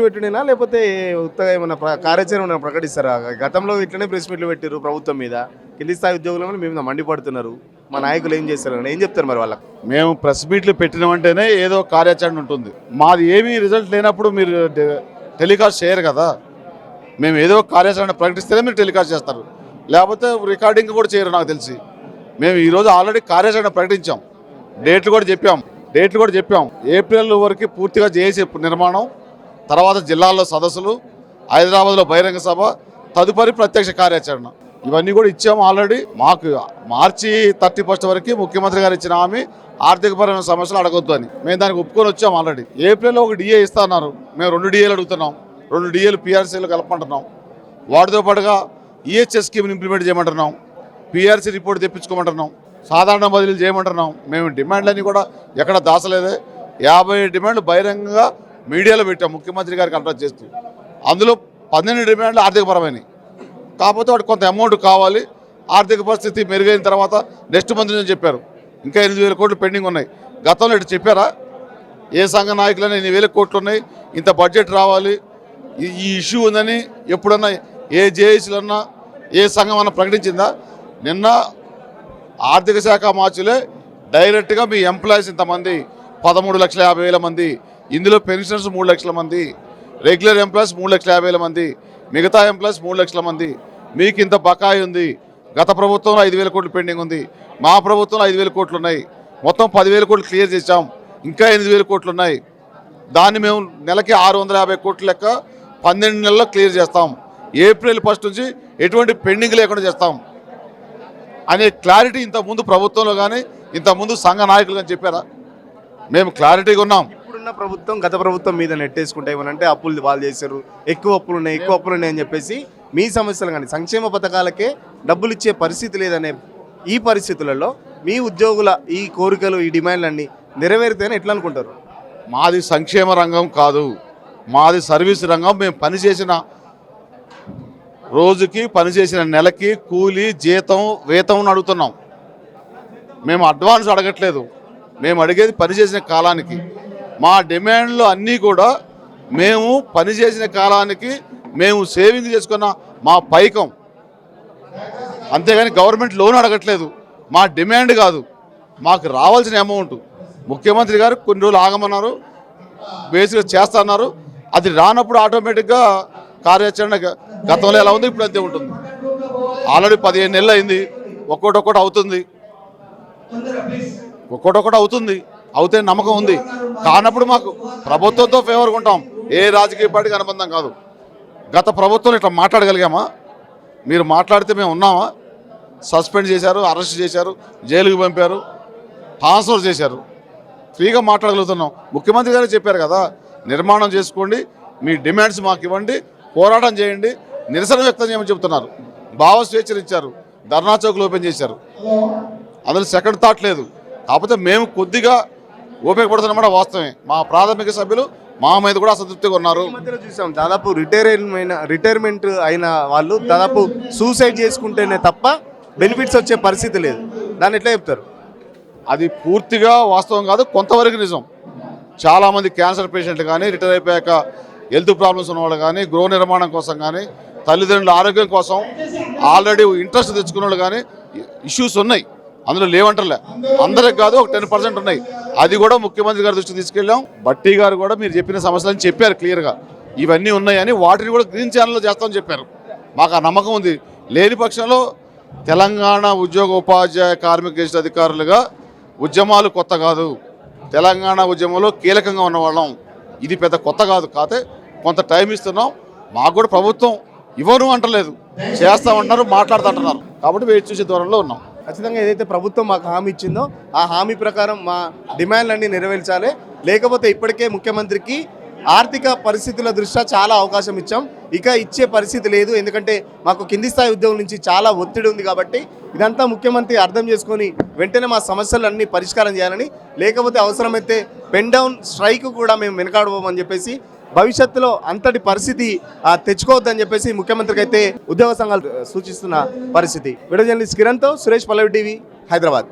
మీట్లు లేకపోతే ఉత్తగా ఏమైనా కార్యాచరణ ప్రకటిస్తారా? గతంలో ఇట్లనే ప్రెస్ మీట్లు పెట్టారు ప్రభుత్వం మీద. కింది స్థాయి ఉద్యోగుల మీద మేము మండిపడుతున్నారు. మా నాయకులు ఏం చేస్తారు? ఏం చెప్తారు మరి వాళ్ళకి? మేము ప్రెస్ మీట్లు పెట్టినామంటేనే ఏదో కార్యాచరణ ఉంటుంది. మాది ఏమీ రిజల్ట్ లేనప్పుడు మీరు టెలికాస్ట్ చేయరు కదా. మేము ఏదో కార్యాచరణ ప్రకటిస్తేనే మీరు టెలికాస్ట్ చేస్తారు. లేకపోతే రికార్డింగ్ కూడా చేయరు నాకు తెలిసి. మేము ఈరోజు ఆల్రెడీ కార్యాచరణ ప్రకటించాం. డేట్లు కూడా చెప్పాం. డేట్లు కూడా చెప్పాం. ఏప్రిల్ వరకు పూర్తిగా చేసే నిర్మాణం తర్వాత జిల్లాల్లో సదస్సులు హైదరాబాద్లో బహిరంగ సభ తదుపరి ప్రత్యక్ష కార్యాచరణ. ఇవన్నీ కూడా ఇచ్చాము ఆల్రెడీ. మాకు మార్చి థర్టీ ఫస్ట్ వరకు ముఖ్యమంత్రి గారు ఇచ్చిన హామీ ఆర్థికపరమైన సమస్యలు అడగొద్దు అని. మేము దానికి ఒప్పుకొని వచ్చాము ఆల్రెడీ. ఏప్రిల్లో ఒక డిఏ ఇస్తున్నారు. మేము రెండు డిఏలు అడుగుతున్నాం. రెండు డిఏలు పిఆర్సీలు కలపమంటున్నాం. వాటితో పాటుగా ఈహెచ్ఎస్ స్కీమ్ని ఇంప్లిమెంట్ చేయమంటున్నాం. పిఆర్సీ రిపోర్ట్ తెప్పించుకోమంటున్నాం. సాధారణ బదిలీలు చేయమంటున్నాం. మేము డిమాండ్లన్నీ కూడా ఎక్కడ దాచలేదే. యాభై డిమాండ్లు బహిరంగంగా మీడియాలో పెట్టాం ముఖ్యమంత్రి గారికి అడ్రస్ చేస్తూ. అందులో పన్నెండు డిమాండ్లు ఆర్థికపరమైనవి. కాకపోతే వాటికి కొంత అమౌంట్ కావాలి. ఆర్థిక పరిస్థితి మెరుగైన తర్వాత నెక్స్ట్ మంత్ నుంచి చెప్పారు. ఇంకా ఎనిమిది వేల కోట్లు పెండింగ్ ఉన్నాయి. గతంలో ఇటు చెప్పారా? ఏ సంఘ నాయకులైనా ఎన్ని వేల కోట్లు ఉన్నాయి? ఇంత బడ్జెట్ రావాలి. ఈ- ఈ ఇష్యూ ఉందని ఎప్పుడన్నా ఏ జేఏసీలన్నా ఏ సంఘం అన్నా ప్రకటించిందా? నిన్న ఆర్థిక శాఖ మార్చులే డైరెక్ట్గా మీ ఎంప్లాయీస్ ఇంతమంది పదమూడు లక్షల యాభై వేల మంది ఇందులో పెన్షనర్స్ మూడు లక్షల మంది రెగ్యులర్ ఎంప్లాయీస్ మూడు లక్షల యాభై వేల మంది మిగతా ఎంప్లాయీస్ మూడు లక్షల మంది. మీకు ఇంత బకాయి ఉంది. గత ప్రభుత్వంలో ఐదు వేల కోట్లు పెండింగ్ ఉంది. మా ప్రభుత్వంలో ఐదు వేల కోట్లు ఉన్నాయి. మొత్తం పదివేల కోట్లు క్లియర్ చేశాం. ఇంకా ఎనిమిది వేల కోట్లు ఉన్నాయి. దాన్ని మేము నెలకి ఆరు వందల యాభై కోట్ల లెక్క పన్నెండు నెలల్లో క్లియర్ చేస్తాం. ఏప్రిల్ ఫస్ట్ నుంచి ఎటువంటి పెండింగ్ లేకుండా చేస్తాం. అనే క్లారిటీ ఇంతకుముందు ప్రభుత్వంలో కానీ ఇంతకుముందు సంఘ నాయకులు కానీ చెప్పారా? మేము క్లారిటీగా ఉన్నాం. ఇప్పుడున్న ప్రభుత్వం గత ప్రభుత్వం మీద నెట్టేసుకుంటే ఏమనంటే అప్పులు వాళ్ళు చేశారు. ఎక్కువ అప్పులు ఉన్నాయి ఎక్కువ అప్పులు ఉన్నాయి అని చెప్పేసి మీ సమస్యలు కానీ సంక్షేమ పథకాలకే డబ్బులు ఇచ్చే పరిస్థితి లేదనే ఈ పరిస్థితులలో మీ ఉద్యోగుల ఈ కోరికలు ఈ డిమాండ్లన్నీ నెరవేరితేనే ఎట్లా అనుకుంటారు? మాది సంక్షేమ రంగం కాదు. మాది సర్వీస్ రంగం. మేము పనిచేసిన రోజుకి పనిచేసిన నెలకి కూలి జీతం వేతం అడుగుతున్నాం. మేము అడ్వాన్స్ అడగట్లేదు. మేము అడిగేది పనిచేసిన కాలానికి. మా డిమాండ్లు అన్నీ కూడా మేము పనిచేసిన కాలానికి మేము సేవింగ్ చేసుకున్న మా పైకం. అంతేగాని గవర్నమెంట్ లోన్ అడగట్లేదు. మా డిమాండ్ కాదు. మాకు రావాల్సిన అమౌంట్. ముఖ్యమంత్రి గారు కొన్ని రోజులు ఆగమన్నారు. బేసిక్గా చేస్తున్నారు. అది రానప్పుడు ఆటోమేటిక్గా కార్యాచరణ గతంలో ఎలా ఉంది ఇప్పుడు అంతే ఉంటుంది. ఆల్రెడీ పదిహేను నెలలు అయింది. ఒక్కోటొక్కటి అవుతుంది. ఒక్కోటి అవుతుంది. అవుతే నమ్మకం ఉంది. కానప్పుడు మాకు ప్రభుత్వంతో ఫేవర్గా ఉంటాం ఏ రాజకీయ పార్టీకి అనుబంధం కాదు. గత ప్రభుత్వం ఇట్లా మాట్లాడగలిగామా? మీరు మాట్లాడితే మేము ఉన్నామా? సస్పెండ్ చేశారు అరెస్ట్ చేశారు జైలుకి పంపారు ట్రాన్స్ఫర్ చేశారు. ఫ్రీగా మాట్లాడగలుగుతున్నాం. ముఖ్యమంత్రి గారు చెప్పారు కదా నిర్మాణం చేసుకోండి మీ డిమాండ్స్ మాకు ఇవ్వండి పోరాటం చేయండి నిరసన వ్యక్తం చేయమని చెబుతున్నారు. భావ స్వేచ్ఛలు ఇచ్చారు ధర్నా చౌకులు ఓపెన్ చేశారు. అందులో సెకండ్ థాట్ లేదు. కాకపోతే మేము కొద్దిగా ఓపిక పడుతున్నమాట వాస్తవమే. మా ప్రాథమిక సభ్యులు మా మీద కూడా అసంతృప్తిగా ఉన్నారు. చూసాం దాదాపు రిటైర్మెంట్ రిటైర్మెంట్ అయిన వాళ్ళు దాదాపు సూసైడ్ చేసుకుంటేనే తప్ప బెనిఫిట్స్ వచ్చే పరిస్థితి లేదు. దాన్ని ఎట్లా చెప్తారు? అది పూర్తిగా వాస్తవం కాదు కొంతవరకు నిజం. చాలామంది క్యాన్సర్ పేషెంట్లు కానీ రిటైర్ అయిపోయాక హెల్త్ ప్రాబ్లమ్స్ ఉన్నవాళ్ళు కానీ గృహ నిర్మాణం కోసం కానీ తల్లిదండ్రుల ఆరోగ్యం కోసం ఆల్రెడీ ఇంట్రెస్ట్ తెచ్చుకున్న వాళ్ళు కానీ ఇష్యూస్ ఉన్నాయి. అందులో లేవంటలే అందరికి కాదు ఒక టెన్ పర్సెంట్ ఉన్నాయి. అది కూడా ముఖ్యమంత్రి గారి దృష్టికి తీసుకెళ్ళాం. బట్టి గారు కూడా మీరు చెప్పిన సమస్యలని చెప్పారు క్లియర్గా. ఇవన్నీ ఉన్నాయని వాటిని కూడా గ్రీన్ ఛానల్లో చేస్తామని చెప్పారు. మాకు ఆ నమ్మకం ఉంది. లేని పక్షంలో తెలంగాణ ఉద్యోగ ఉపాధ్యాయ కార్మిక గెజిట్ అధికారులుగా ఉద్యమాలు కొత్త కాదు. తెలంగాణ ఉద్యమంలో కీలకంగా ఉన్నవాళ్ళం. ఇది పెద్ద కొత్త కాదు కాతే కొంత టైం ఇస్తున్నాం. మాకు కూడా ప్రభుత్వం ఇవ్వను అంటలేదు. చేస్తామంటున్నారు మాట్లాడుతుంటున్నారు. కాబట్టి వేచి చూసే దూరంలో ఉన్నాం. ఖచ్చితంగా ఏదైతే ప్రభుత్వం మాకు హామీ ఇచ్చిందో ఆ హామీ ప్రకారం మా డిమాండ్లన్నీ నెరవేర్చాలి. లేకపోతే ఇప్పటికే ముఖ్యమంత్రికి ఆర్థిక పరిస్థితుల దృష్ట్యా చాలా అవకాశం ఇచ్చాం. ఇక ఇచ్చే పరిస్థితి లేదు. ఎందుకంటే మాకు కింది స్థాయి ఉద్యోగం నుంచి చాలా ఒత్తిడి ఉంది కాబట్టి ఇదంతా ముఖ్యమంత్రి అర్థం చేసుకొని వెంటనే మా సమస్యలన్నీ పరిష్కారం చేయాలని లేకపోతే అవసరమైతే పెన్ డౌన్ స్ట్రైక్ కూడా మేము వెనకాడబోమని చెప్పేసి భవిష్యత్తులో అంతటి పరిస్థితి తెచ్చుకోవద్దని చెప్పేసి ముఖ్యమంత్రికి అయితే ఉద్యోగ సంఘాలు సూచిస్తున్న పరిస్థితి. వీడియో జర్నలిస్ట్ కిరణ్తో సురేష్ పల్లవి టీవీ హైదరాబాద్.